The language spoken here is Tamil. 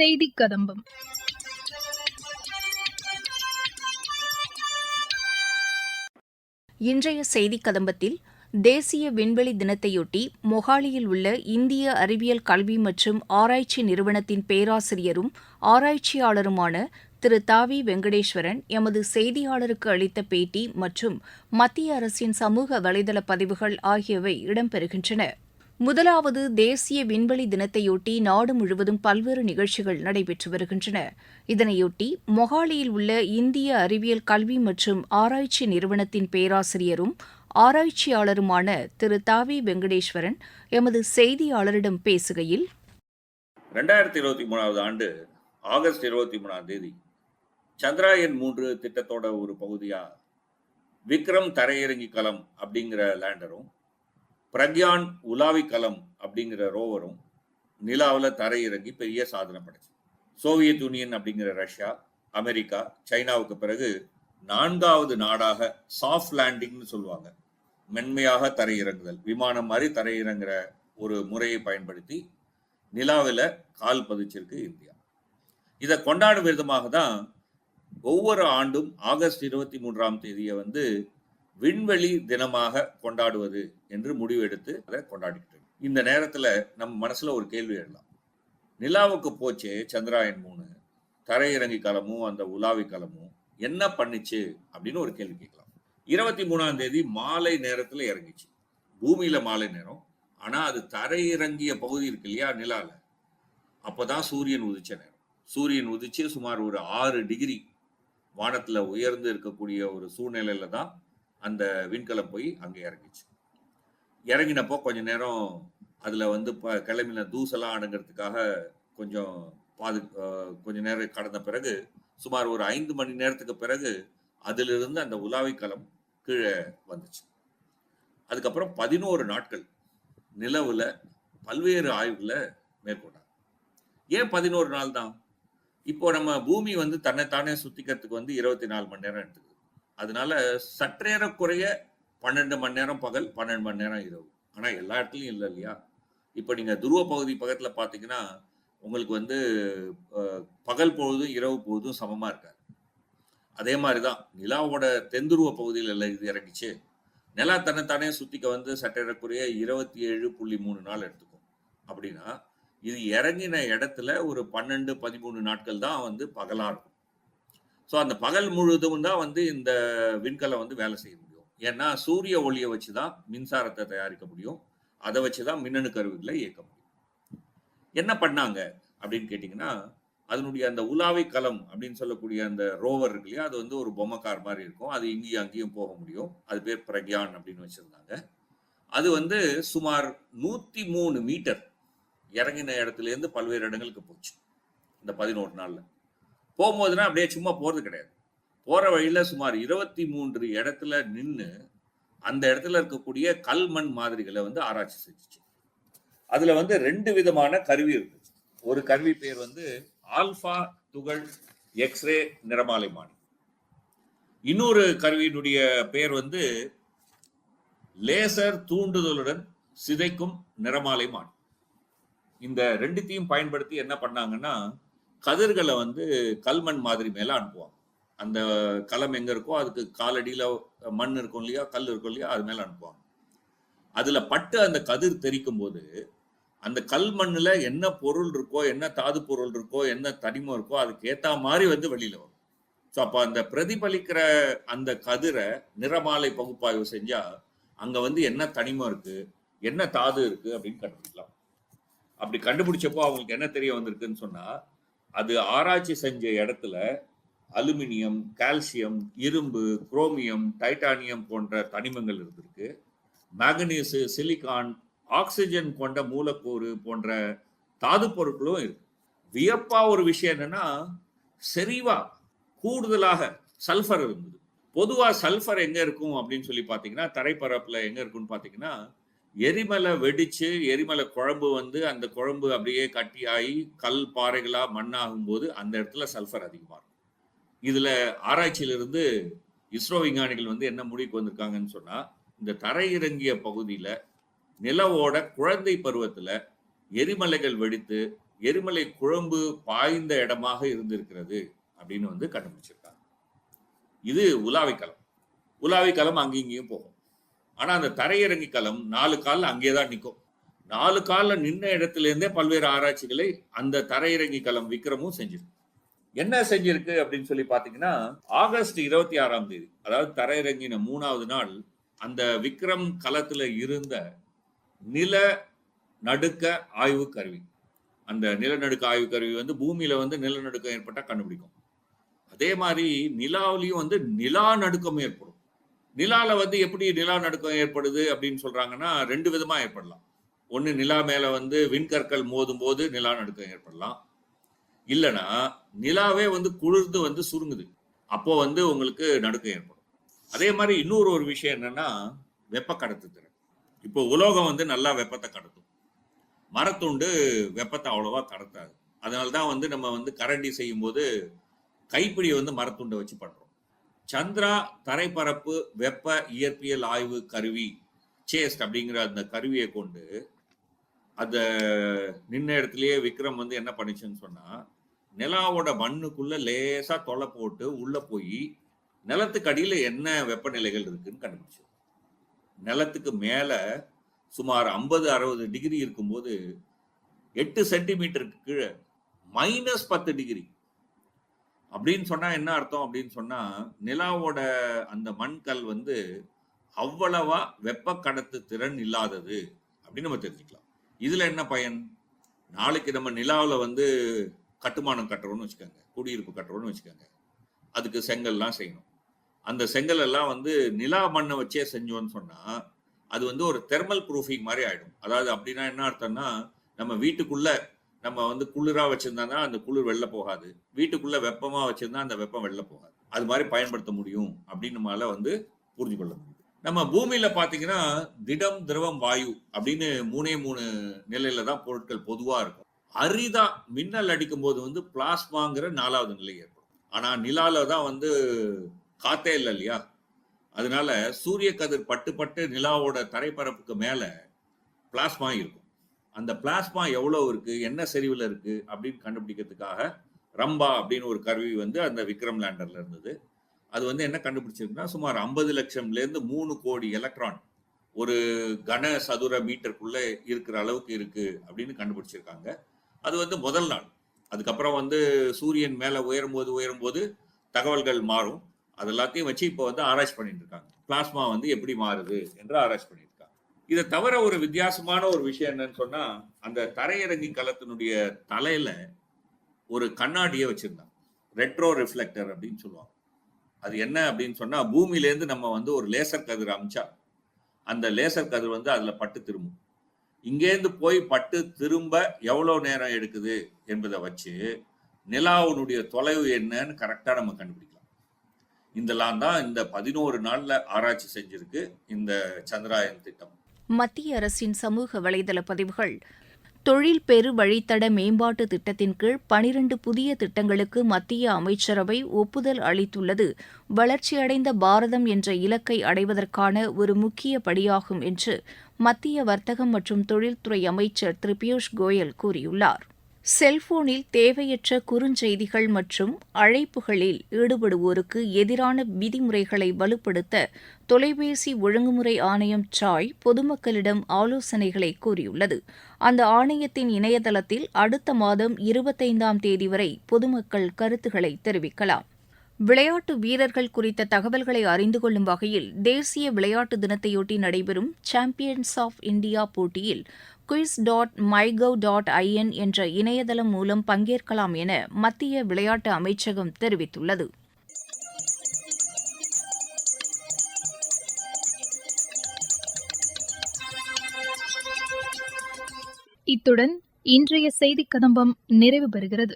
செய்தி கதம்பம் இன்றைய செய்திக் கதம்பத்தில் தேசிய விண்வெளி தினத்தையொட்டி மொஹாலியில் உள்ள இந்திய அறிவியல் கல்வி மற்றும் ஆராய்ச்சி நிறுவனத்தின் பேராசிரியரும் ஆராய்ச்சியாளருமான திரு தாவி வெங்கடேஸ்வரன் எமது செய்தியாளருக்கு அளித்த பேட்டி மற்றும் மத்திய அரசின் சமூக வலைதள பதிவுகள் ஆகியவை இடம்பெறுகின்றன. முதலாவது தேசிய விண்வெளி தினத்தையொட்டி நாடு முழுவதும் பல்வேறு நிகழ்ச்சிகள் நடைபெற்று வருகின்றன. இதனையொட்டி மொஹாலியில் உள்ள இந்திய அறிவியல் கல்வி மற்றும் ஆராய்ச்சி நிறுவனத்தின் பேராசிரியரும் ஆராய்ச்சியாளருமான திரு. தாவி வெங்கடேஸ்வரன் எமது செய்தியாளரிடம் பேசுகையில் ரெண்டாயிரத்தி இருபத்தி மூணாவது ஆண்டு ஆகஸ்ட் இருபத்தி மூணாம் தேதி சந்திராயன் மூன்று திட்டத்தோட ஒரு பகுதியா விக்ரம் தரையிறங்கி களம் அப்படிங்கிற லேண்டரும் பிரக்யான் உலாவி கலம் அப்படிங்கிற ரோவரும் நிலாவில் தரையிறங்கி பெரிய சாதனை படைச்சு சோவியத் யூனியன் அப்படிங்கிற ரஷ்யா அமெரிக்கா சைனாவுக்கு பிறகு நான்காவது நாடாக சாஃப்ட் லேண்டிங்னு சொல்லுவாங்க. மென்மையாக தரையிறங்குதல். விமானம் மாதிரி தரையிறங்குற ஒரு முறையை பயன்படுத்தி நிலாவில் கால் பதிச்சிருக்கு இந்தியா. இதை கொண்டாடும் விதமாக தான் ஒவ்வொரு ஆண்டும் ஆகஸ்ட் இருபத்தி மூன்றாம் தேதியை வந்து விண்வெளி தினமாக கொண்டாடுவது என்று முடிவெடுத்து அதை கொண்டாடிக்கிட்டு இந்த நேரத்தில் நம்ம மனசில் ஒரு கேள்வி எழலாம் நிலாவுக்கு போச்சே சந்திராயன் மூணு தரையிறங்கி களமும் அந்த உலாவி களமும் என்ன பண்ணுச்சு அப்படின்னு ஒரு கேள்வி கேட்கலாம். இருபத்தி மூணாம் தேதி மாலை நேரத்தில் இறங்கிச்சு. பூமியில் மாலை நேரம். ஆனால் அது தரையிறங்கிய பகுதி இருக்கு இல்லையா நிலாவில அப்போ தான் சூரியன் உதிச்ச நேரம். சூரியன் உதிச்சு சுமார் ஒரு ஆறு டிகிரி வானத்தில் உயர்ந்து இருக்கக்கூடிய ஒரு சூழ்நிலையில தான் அந்த விண்கலம் போய் அங்கே இறங்கிச்சு. இறங்கினப்போ கொஞ்ச நேரம் அதில் வந்து ப கிளம்பின தூசெல்லாம் அடங்கிறதுக்காக கொஞ்சம் பாது கொஞ்ச நேரம் கடந்த பிறகு சுமார் ஒரு ஐந்து மணி நேரத்துக்கு பிறகு அதிலிருந்து அந்த உலாவி கீழே வந்துச்சு. அதுக்கப்புறம் பதினோரு நாட்கள் நிலவில் பல்வேறு ஆய்வுகளை மேற்கொண்டாங்க. ஏன் பதினோரு நாள் தான்? இப்போ நம்ம பூமி வந்து தன்னைத்தானே சுத்திக்கிறதுக்கு வந்து இருபத்தி நாலு மணி நேரம் எடுத்துக்கு அதனால சற்றேறக்குறைய பன்னெண்டு மணி நேரம் பகல் பன்னெண்டு மணி நேரம் இரவு. ஆனால் எல்லா இடத்துலையும் இல்லை இல்லையா? இப்போ நீங்கள் துருவ பகுதி பக்கத்தில் பார்த்தீங்கன்னா உங்களுக்கு வந்து பகல் பொழுதும் இரவு பொழுதும் சமமாக இருக்காது. அதே மாதிரி தான் நிலாவோட தென்துருவ பகுதியில் எல்லாம் இது இறங்கிச்சு. நிலா தன்னைத்தானே சுத்திக்க வந்து சற்றேறக்குறைய இருபத்தி ஏழு புள்ளி மூணு நாள் எடுத்துக்கும். அப்படின்னா இது இறங்கின இடத்துல ஒரு பன்னெண்டு பதிமூணு நாட்கள் தான் வந்து பகலாக இருக்கும். ஸோ அந்த பகல் முழுவதும் தான் வந்து இந்த விண்கலை வந்து வேலை செய்ய முடியும். ஏன்னா சூரிய ஒளியை வச்சு தான் மின்சாரத்தை தயாரிக்க முடியும். அதை வச்சு தான் மின்னணு கருவிகளை இயக்க முடியும். என்ன பண்ணாங்க அப்படின்னு கேட்டிங்கன்னா அதனுடைய அந்த உலாவை களம் அப்படின்னு சொல்லக்கூடிய அந்த ரோவர் இருக்கு இல்லையா அது வந்து ஒரு பொம்மைக்கார் மாதிரி இருக்கும். அது இங்கேயும் அங்கேயும் போக முடியும். அது பேர் பிரக்யான் அப்படின்னு வச்சுருந்தாங்க. அது வந்து சுமார் நூற்றி மூணு மீட்டர் இறங்கின இடத்துலேருந்து பல்வேறு இடங்களுக்கு போச்சு. இந்த பதினோரு நாளில். போகும்போதுனா அப்படியே சும்மா போகிறது கிடையாது. போகிற வழியில் சுமார் இருபத்தி மூன்று இடத்துல நின்று அந்த இடத்துல இருக்கக்கூடிய கல் மண் மாதிரிகளை வந்து ஆராய்ச்சி செஞ்சுச்சு. அதில் வந்து ரெண்டு விதமான கருவி இருந்துச்சு. ஒரு கருவி பேர் வந்து ஆல்ஃபா துகள் எக்ஸ்ரே நிறமாலைமானி. இன்னொரு கருவியினுடைய பேர் வந்து லேசர் தூண்டுதலுடன் சிதைக்கும் நிறமாலைமானி. இந்த ரெண்டுத்தையும் பயன்படுத்தி என்ன பண்ணாங்கன்னா கதிர்களை வந்து கல்மண் மாதிரி மேலே அனுப்புவாங்க. அந்த களம் எங்கே இருக்கோ அதுக்கு காலடியில் மண் இருக்கும் இல்லையா கல் இருக்கும் இல்லையா அது மேலே அனுப்புவாங்க. அதில் பட்டு அந்த கதிர் தெரிக்கும் போது அந்த கல் மண்ணில் என்ன பொருள் இருக்கோ என்ன தாது பொருள் இருக்கோ என்ன தனிமம் இருக்கோ அதுக்கு ஏற்ற மாதிரி வந்து வெளியில் வரும். ஸோ அப்போ அந்த பிரதிபலிக்கிற அந்த கதிரை நிறமாலை பகுப்பாய்வு செஞ்சால் அங்கே வந்து என்ன தனிமம் இருக்குது என்ன தாது இருக்குது அப்படின்னு கண்டுபிடிக்கலாம். அப்படி கண்டுபிடிச்சப்போ அவங்களுக்கு என்ன தெரிய வந்திருக்குன்னு சொன்னால் அது ஆராய்ச்சி செஞ்ச இடத்துல அலுமினியம் கால்சியம் இரும்பு குரோமியம் டைட்டானியம் போன்ற தனிமங்கள் இருந்திருக்கு. மேங்கனீசு சிலிகான் ஆக்சிஜன் கொண்ட மூலக்கூறு போன்ற தாது பொருட்களும் இருக்கு. வியப்பா ஒரு விஷயம் என்னன்னா செறிவா கூடுதலாக சல்ஃபர் இருந்தது. பொதுவாக சல்ஃபர் எங்க இருக்கும் அப்படின்னு சொல்லி பார்த்தீங்கன்னா தரைப்பரப்பில் எங்க இருக்குன்னு பார்த்தீங்கன்னா எரிமலை வெடிச்சு எரிமலை குழம்பு வந்து அந்த குழம்பு அப்படியே கட்டியாகி கல் பாறைகளா மண்ணாகும் போது அந்த இடத்துல சல்ஃபர் அதிகமாக இருக்கும். இதுல ஆராய்ச்சியிலிருந்து இஸ்ரோ விஞ்ஞானிகள் வந்து என்ன முடிவுக்கு வந்திருக்காங்கன்னு சொன்னா இந்த தரையிறங்கிய பகுதியில நிலவோட குழந்தை பருவத்துல எரிமலைகள் வெடித்து எரிமலை குழம்பு பாய்ந்த இடமாக இருந்திருக்கிறது அப்படின்னு வந்து கண்டுபிடிச்சிருக்காங்க. இது உலாவி களம் அங்கேயும் இங்கேயும் போகும். ஆனா அந்த தரையிறங்கி களம் நாலு காலில் அங்கேயே தான் நிற்கும் நாலு காலில் நின்ற இடத்துல இருந்தே பல்வேறு ஆராய்ச்சிகளை அந்த தரையிறங்கி களம் விக்ரமும் செஞ்சிருக்கு என்ன செஞ்சிருக்கு அப்படின்னு சொல்லி பாத்தீங்கன்னா ஆகஸ்ட் இருபத்தி ஆறாம் தேதி அதாவது தரையிறங்கின மூணாவது நாள் அந்த விக்ரம் களத்துல இருந்த நில நடுக்க ஆய்வு கருவி. அந்த நிலநடுக்க ஆய்வு கருவி வந்து பூமியில வந்து நிலநடுக்கம் ஏற்பட்டா கண்டுபிடிக்கும். அதே மாதிரி நிலாவிலையும் வந்து நிலா நடுக்கம் ஏற்படும். நிலால வந்து எப்படி நிலா நடுக்கம் ஏற்படுது அப்படின்னு சொல்றாங்கன்னா ரெண்டு விதமா ஏற்படலாம். ஒன்று நிலா மேல வந்து விண்கற்கள் மோதும் போது நிலா நடுக்கம் ஏற்படலாம். இல்லைன்னா நிலாவே வந்து குளிர்ந்து வந்து சுருங்குது. அப்போ வந்து உங்களுக்கு நடுக்கம் ஏற்படும். அதே மாதிரி இன்னொரு ஒரு விஷயம் என்னன்னா வெப்ப கடத்துத்திறன். இப்போ உலோகம் வந்து நல்லா வெப்பத்தை கடத்தும். மரத்துண்டு வெப்பத்தை அவ்வளோவா கடத்தாது. அதனால தான் வந்து நம்ம வந்து கரண்டி செய்யும்போது கைப்பிடியை வந்து மரத்துண்டை வச்சு பண்ணுறோம் சந்திரா தரைப்பரப்பு வெப்ப இயற்பியல் ஆய்வு கருவி சேஸ்ட் அப்படிங்கிற அந்த கருவியை கொண்டு அந்த நின்ன இடத்துலயே விக்ரம் வந்து என்ன பண்ணுச்சுன்னு சொன்னா நிலாவோட மண்ணுக்குள்ள லேசா தொலை போட்டு உள்ள போய் நிலத்துக்கு அடியில் என்ன வெப்பநிலைகள் இருக்குன்னு கண்டுபிடிச்சு. நிலத்துக்கு மேல சுமார் ஐம்பது அறுபது டிகிரி இருக்கும்போது எட்டு சென்டிமீட்டருக்கு கீழே மைனஸ் பத்து டிகிரி அப்படின்னு சொன்னா என்ன அர்த்தம் அப்படின்னு சொன்னா நிலாவோட அந்த மண்கல் வந்து அவ்வளவா வெப்ப கடத்து திறன் இல்லாதது அப்படின்னு நம்ம தெரிஞ்சுக்கலாம். இதுல என்ன பயன்? நாளைக்கு நம்ம நிலாவில் வந்து கட்டுமானம் கட்டுறோம்னு வச்சுக்கோங்க குடியிருப்பு கட்டுறோம்னு வச்சுக்கோங்க. அதுக்கு செங்கல்லாம் செய்யணும். அந்த செங்கல் எல்லாம் வந்து நிலா மண்ணை வச்சே செஞ்சோம்னு சொன்னா அது வந்து ஒரு தெர்மல் ப்ரூஃபிங் மாதிரி ஆயிடும். அதாவது அப்படின்னா என்ன அர்த்தம்னா நம்ம வீட்டுக்குள்ள நம்ம வந்து குளிரா வச்சிருந்தா அந்த குளிர் வெளில போகாது. வீட்டுக்குள்ள வெப்பமா வச்சிருந்தா அந்த வெப்பம் வெளில போகாது. அது மாதிரி பயன்படுத்த முடியும் அப்படின்னு நம்மளால வந்து புரிஞ்சு கொள்ள முடியும் நம்ம பூமியில பாத்தீங்கன்னா திடம் திரவம் வாயு அப்படின்னு மூணே மூணு நிலையில தான் பொருட்கள் பொதுவா இருக்கும். அரிதா மின்னல் அடிக்கும் போது வந்து பிளாஸ்மாங்கிற நாலாவது நிலை ஏற்படும். ஆனா நிலால தான் வந்து காத்தே இல்லை இல்லையா? அதனால சூரிய கதிர் பட்டு பட்டு நிலாவோட தரைப்பரப்புக்கு மேல பிளாஸ்மா இருக்கும். அந்த பிளாஸ்மா எவ்வளவு இருக்கு என்ன செறிவுல இருக்கு அப்படின்னு கண்டுபிடிக்கிறதுக்காக ரம்பா அப்படின்னு ஒரு கருவி வந்து அந்த விக்ரம் லேண்டர்ல இருந்தது. அது வந்து என்ன கண்டுபிடிச்சிருக்குன்னா சுமார் ஐம்பது லட்சம்ல இருந்து மூணு கோடி எலக்ட்ரான் ஒரு கன சதுர மீட்டருக்குள்ள இருக்கிற அளவுக்கு இருக்கு அப்படின்னு கண்டுபிடிச்சிருக்காங்க. அது வந்து முதல் நாள். அதுக்கப்புறம் வந்து சூரியன் மேல உயரும் போது உயரும் போது தகவல்கள் மாறும். அது எல்லாத்தையும் வச்சு இப்போ வந்து ஆராய்ச்சி பண்ணிட்டு இருக்காங்க. பிளாஸ்மா வந்து எப்படி மாறுது என்று ஆராய்ச்சி பண்ணிட்டு இதை தவிர ஒரு வித்தியாசமான ஒரு விஷயம் என்னன்னு சொன்னா அந்த தரையிறங்கி கலத்தினுடைய தலையில ஒரு கண்ணாடியை வச்சிருந்தாங்க. ரெட்ரோ ரிஃப்ளெக்டர் அப்படின்னு சொல்லுவாங்க. அது என்ன அப்படின்னு சொன்னா பூமியிலேருந்து நம்ம வந்து ஒரு லேசர் கதிர் அமிச்சா அந்த லேசர் கதிர் வந்து அதுல பட்டு திரும்பும். இங்கேருந்து போய் பட்டு திரும்ப எவ்வளவு நேரம் எடுக்குது என்பதை வச்சு நிலாவினுடைய தொலைவு என்னன்னு கரெக்டா நம்ம கண்டுபிடிக்கலாம். இதெல்லாம் தான் இந்த பதினோரு நாள்ல ஆராய்ச்சி செஞ்சிருக்கு இந்த சந்திராயன் திட்டம். மத்திய அரசின் சமூக வலைதள பதிவுகள். தொழில் பெரு வழித்தட மேம்பாட்டு திட்டத்தின் கீழ் பனிரண்டு புதிய திட்டங்களுக்கு மத்திய அமைச்சரவை ஒப்புதல் அளித்துள்ளது. வளர்ச்சியடைந்த பாரதம் என்ற இலக்கை அடைவதற்கான ஒரு முக்கிய படியாகும் என்று மத்திய வர்த்தகம் மற்றும் தொழில்துறை அமைச்சர் திரு பியூஷ் கோயல் கூறியுள்ளார். செல்போனில் தேவையற்ற குறுஞ்செய்திகள் மற்றும் அழைப்புகளில் ஈடுபடுவோருக்கு எதிரான விதிமுறைகளை வலுப்படுத்த தொலைபேசி ஒழுங்குமுறை ஆணையம் ட்ராய் பொதுமக்களிடம் ஆலோசனைகளை கூறியுள்ளது அந்த ஆணையத்தின் இணையதளத்தில் அடுத்த மாதம் இருபத்தைந்தாம் தேதி வரை பொதுமக்கள் கருத்துக்களை தெரிவிக்கலாம். விளையாட்டு வீரர்கள் குறித்த தகவல்களை அறிந்து கொள்ளும் வகையில் தேசிய விளையாட்டு தினத்தையொட்டி நடைபெறும் சாம்பியன்ஸ் ஆஃப் இந்தியா போட்டியில் quiz dot MyGov dot IN என்ற இணையதளம் மூலம் பங்கேற்கலாம் என மத்திய விளையாட்டு அமைச்சகம் தெரிவித்துள்ளது. இத்துடன் இன்றைய செய்திக் கதம்பம் நிறைவு பெறுகிறது.